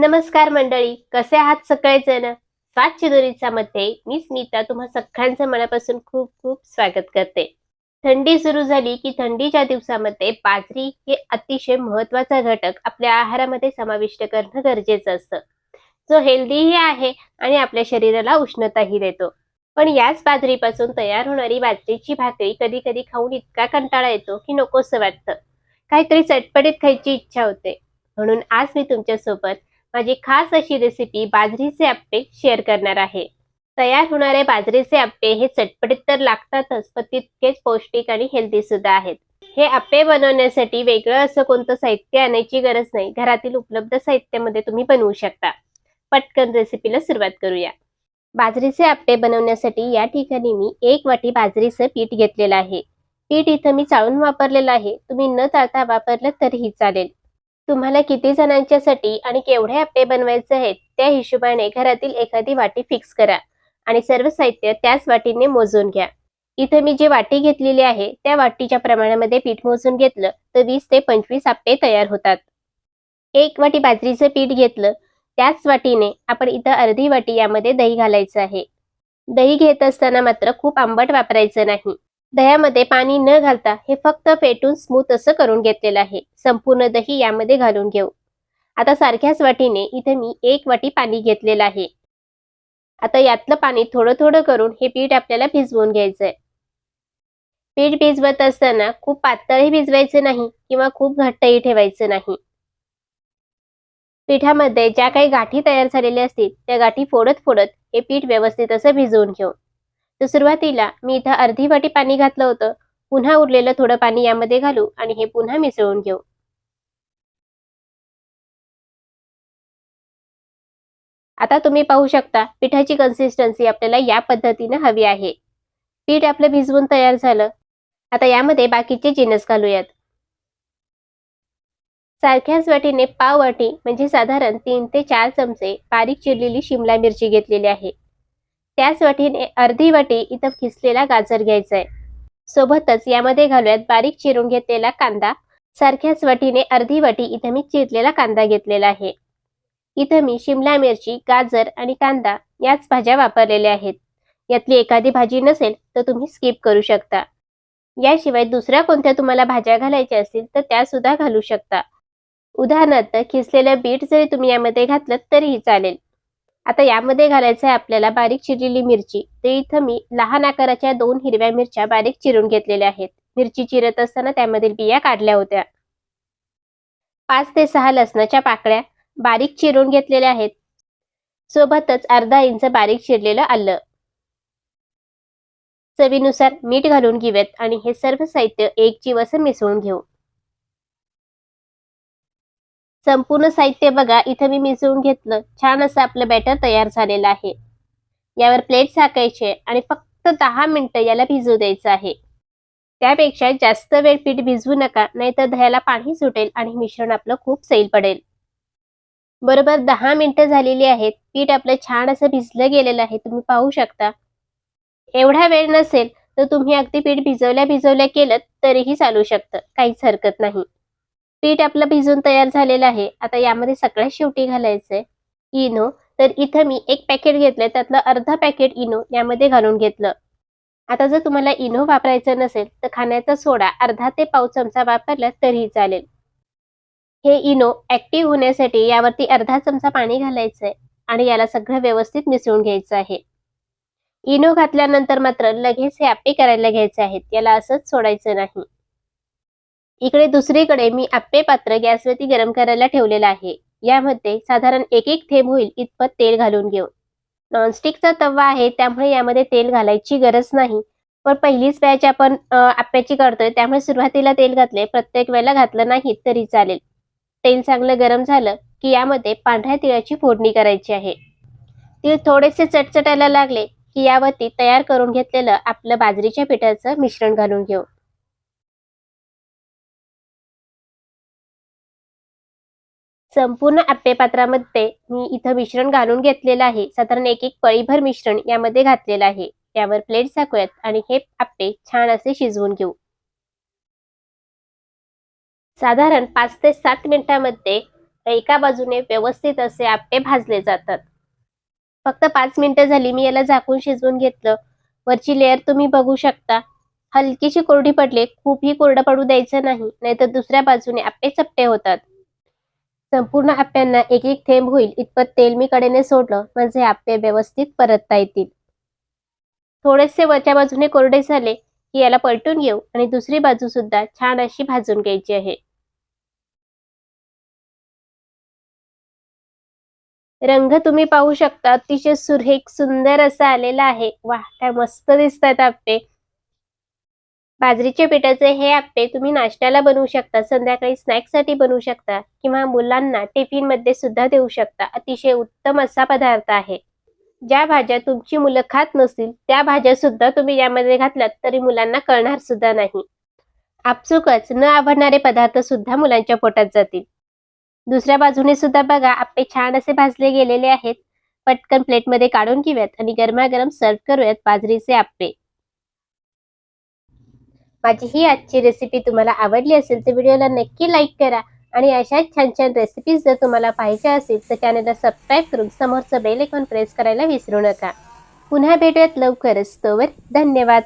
नमस्कार मंडळी कसे आहात ना स्वाद चिदुरीचा मध्ये मी स्मिता तुम्हा सगळ्यांचं मनापासून खूप खूप स्वागत करते. थंडी सुरू झाली की थंडीच्या दिवसामध्ये बाजरी हे अतिशय महत्त्वाचा घटक आपल्या आहारामध्ये समाविष्ट करणं गरजेचं असतं. जो हेल्दीही आहे आणि आपल्या शरीराला उष्णताही देतो. पण याच बाजरीपासून तयार होणारी बाजरीची भाकरी कधी कधी खाऊन इतका कंटाळा येतो की नकोस वाटतं. काहीतरी चटपटीत खायची इच्छा होते. म्हणून आज मी तुमच्यासोबत माझी खास अशी रेसिपी बाजरीचे आप्पे शेअर करणार आहे. तयार होणारे बाजरीचे आप्पे हे चटपटीत तर लागतातच पण तितकेच पौष्टिक आणि हेल्दी सुद्धा आहेत. हे आप्पे बनवण्यासाठी वेगळं असं कोणतं साहित्य आणायची गरज नाही. घरातील उपलब्ध साहित्यामध्ये तुम्ही बनवू शकता. पटकन रेसिपीला सुरुवात करूया. बाजरीचे आप्पे बनवण्यासाठी या ठिकाणी मी एक वाटी बाजरीचं पीठ घेतलेलं आहे. पीठ इथं मी चाळून वापरलेलं आहे. तुम्ही न चाळता वापरलं तरीही चालेल. तुम्हाला किती जणांच्यासाठी आणि केवढे आप्पे बनवायचे आहेत त्या हिशोबाने घरातील एखादी वाटी फिक्स करा आणि सर्व साहित्य त्याच वाटीने मोजून घ्या. इथं मी जी वाटी घेतलेली आहे त्या वाटीच्या प्रमाणामध्ये पीठ मोजून घेतलं तर वीस ते पंचवीस आप्पे तयार होतात. एक वाटी बाजरीचं पीठ घेतलं त्याच वाटीने आपण इथं अर्धी वाटी यामध्ये दही घालायचं आहे. दही घेत असताना मात्र खूप आंबट वापरायचं नाही. दह्यामध्ये पाणी न घालता हे फक्त फेटून स्मूथ असं करून घेतलेलं आहे. संपूर्ण दही यामध्ये घालून घेऊ. आता सारख्याच वाटीने इथे मी एक वाटी पाणी घेतलेलं आहे. आता यातलं पाणी थोडं थोडं करून हे पीठ आपल्याला भिजवून घ्यायचंय. पीठ भिजवत असताना खूप पातळही भिजवायचं नाही किंवा खूप घट्टही ठेवायचं नाही. पिठामध्ये ज्या काही गाठी तयार झालेल्या असतील त्या गाठी फोडत फोडत हे पीठ व्यवस्थित असं भिजवून घेऊ. तर सुरुवातीला मी इथं अर्धी वाटी पाणी घातलं होतं. पुन्हा उरलेलं थोडं पाणी यामध्ये घालू आणि हे पुन्हा मिसळून घेऊ. आता तुम्ही पाहू शकता पिठाची कन्सिस्टन्सी आपल्याला या पद्धतीने हवी आहे. पीठ आपलं भिजवून तयार झालं. आता यामध्ये बाकीचे जिनस घालूयात. सारख्याच वाटीने पाव वाटी म्हणजे साधारण तीन ते चार चमचे बारीक चिरलेली शिमला मिरची घेतलेली आहे. त्याच वाटीने अर्धी वाटी इथं खिसलेला गाजर घ्यायचा आहे सोबतच यामध्ये घालूयात बारीक चिरून घेतलेला कांदा. सारख्याच वाटीने अर्धी वाटी इथं मी चिरलेला कांदा घेतलेला आहे. इथं मी शिमला मिरची गाजर आणि कांदा याच भाज्या वापरलेल्या आहेत. यातली एखादी भाजी नसेल तर तुम्ही स्किप करू शकता. याशिवाय दुसऱ्या कोणत्या तुम्हाला भाज्या घालायच्या असतील तर त्या सुद्धा घालू शकता. उदाहरणार्थ खिसलेलं बीट जरी तुम्ही यामध्ये घातलं तरीही चालेल. आता यामध्ये घालायचं आहे आपल्याला बारीक चिरलेली मिरची. ते इथं मी लहान आकाराच्या दोन हिरव्या मिरच्या बारीक चिरून घेतलेल्या आहेत. मिरची चिरत असताना त्यामधील बिया काढल्या होत्या. पाच ते सहा लसणाच्या पाकळ्या बारीक चिरून घेतलेल्या आहेत. सोबतच अर्धा इंच बारीक चिरलेलं आलं. चवीनुसार मीठ घालून घेऊयात आणि हे सर्व साहित्य एक जीव असं मिसळून घेऊ. संपूर्ण साहित्य बघा इथं मी मिसळून घेतलं. छान असं आपलं बॅटर तयार झालेलं आहे. यावर प्लेट झाकायचे आणि फक्त दहा मिनिटं याला भिजू द्यायचं आहे. त्यापेक्षा जास्त वेळ पीठ भिजवू नका नाहीतर दह्याला पाणी सुटेल आणि मिश्रण आपलं खूप सैल पडेल. बरोबर दहा मिनिटं झालेली आहेत. पीठ आपलं छान असं भिजलं गेलेलं आहे. तुम्ही पाहू शकता. एवढा वेळ नसेल तर तुम्ही अगदी पीठ भिजवल्या भिजवल्या केलं तरीही चालू शकतं. काहीच हरकत नाही. पीठ आपलं भिजून तयार झालेलं आहे. आता यामध्ये सगळ्यात शेवटी घालायचंय इनो. तर इथं मी एक पॅकेट घेतलंय. त्यातलं अर्धा पॅकेट इनो यामध्ये घालून घेतलं. आता जर तुम्हाला इनो वापरायचं नसेल तर खाण्याचा सोडा अर्धा ते पाव चमचा वापरला तरीही चालेल. हे इनो ऍक्टिव्ह होण्यासाठी यावरती अर्धा चमचा पाणी घालायचंय आणि याला सगळं व्यवस्थित मिसळून घ्यायचं आहे. इनो घातल्यानंतर मात्र लगेच हे आपे करायला घ्यायचे आहेत. याला असंच सोडायचं नाही. इकडे दुसरीकडे मी आप्पे पात्र गॅसवरती गरम करायला ठेवलेलं आहे. यामध्ये साधारण एक एक थेंब होईल इतपत तेल घालून घेऊ नॉनस्टिकचा तवा आहे त्यामुळे यामध्ये तेल घालायची गरज नाही. पण पहिलीच बॅच आपण आप्याची करतोय त्यामुळे सुरुवातीला तेल घातले प्रत्येक वेळेला घातलं नाही तरी चालेल. तेल चांगलं गरम झालं की यामध्ये पांढऱ्या तिळाची फोडणी करायची आहे. तीळ थोडेसे चटचटायला लागले की यावरती तयार करून घेतलेलं आपलं बाजरीच्या पिठाचं मिश्रण घालून घेऊ. संपूर्ण आप्पे पात्रामध्ये मी इथं मिश्रण घालून घेतलेलं आहे. साधारण एक एक पळीभर मिश्रण यामध्ये घातलेलं आहे. त्यावर प्लेट झाकूयात आणि हे आप्पे छान असे शिजवून घेऊ. साधारण पाच ते सात मिनिटांमध्ये एका बाजूने व्यवस्थित असे आप्पे भाजले जातात. फक्त पाच मिनिटं झाली मी याला झाकून शिजवून घेतलं. वरची लेअर तुम्ही बघू शकता. हलकीशी कोरडी पडले खूपही कोरडं पडू द्यायचं नाही. नाहीतर दुसऱ्या बाजूने आप्पे चपटे होतात. संपूर्ण आप्प्यांना एक एक थेंब होईल इतपत तेल मी कडेने सोडलं म्हणजे आप्पे व्यवस्थित परतता येतील. थोडेसे वरच्या बाजूने कोरडे झाले की याला पलटून घेऊ आणि दुसरी बाजू सुद्धा छान अशी भाजून घ्यायची आहे. रंग तुम्ही पाहू शकता अतिशय सुरेख सुंदर असा आलेला आहे. वा काय मस्त दिसतात आप्पे बाजरीच्या पिठाचे हे आप्पे तुम्ही नाश्त्याला बनवू शकता संध्याकाळी स्नॅक्ससाठी बनवू शकता किंवा मुलांना टिफिनमध्ये सुद्धा देऊ शकता. अतिशय उत्तम असा पदार्थ आहे. ज्या भाज्या तुमची मुलं खात नसतील त्या भाज्या सुद्धा तुम्ही यामध्ये घातल्यात तरी मुलांना कळणार सुद्धा नाही. आपसुकच न आवडणारे पदार्थ सुद्धा मुलांच्या पोटात जातील. दुसऱ्या बाजूने सुद्धा बघा आप्पे छान असे भाजले गेलेले आहेत. पटकन प्लेटमध्ये काढून घेऊयात आणि गरमागरम सर्व करूयात बाजरीचे आप्पे. माझी ही आजची रेसिपी तुम्हाला आवडली असेल तर व्हिडिओला नक्की लाईक करा. आणि अशाच छान छान रेसिपीज जर तुम्हाला पाहिजे असेल तर चॅनलला सबस्क्राईब करून समोरचं बेल आयकॉन प्रेस करायला विसरू नका. पुन्हा भेटूयात लवकरच. तोवर धन्यवाद.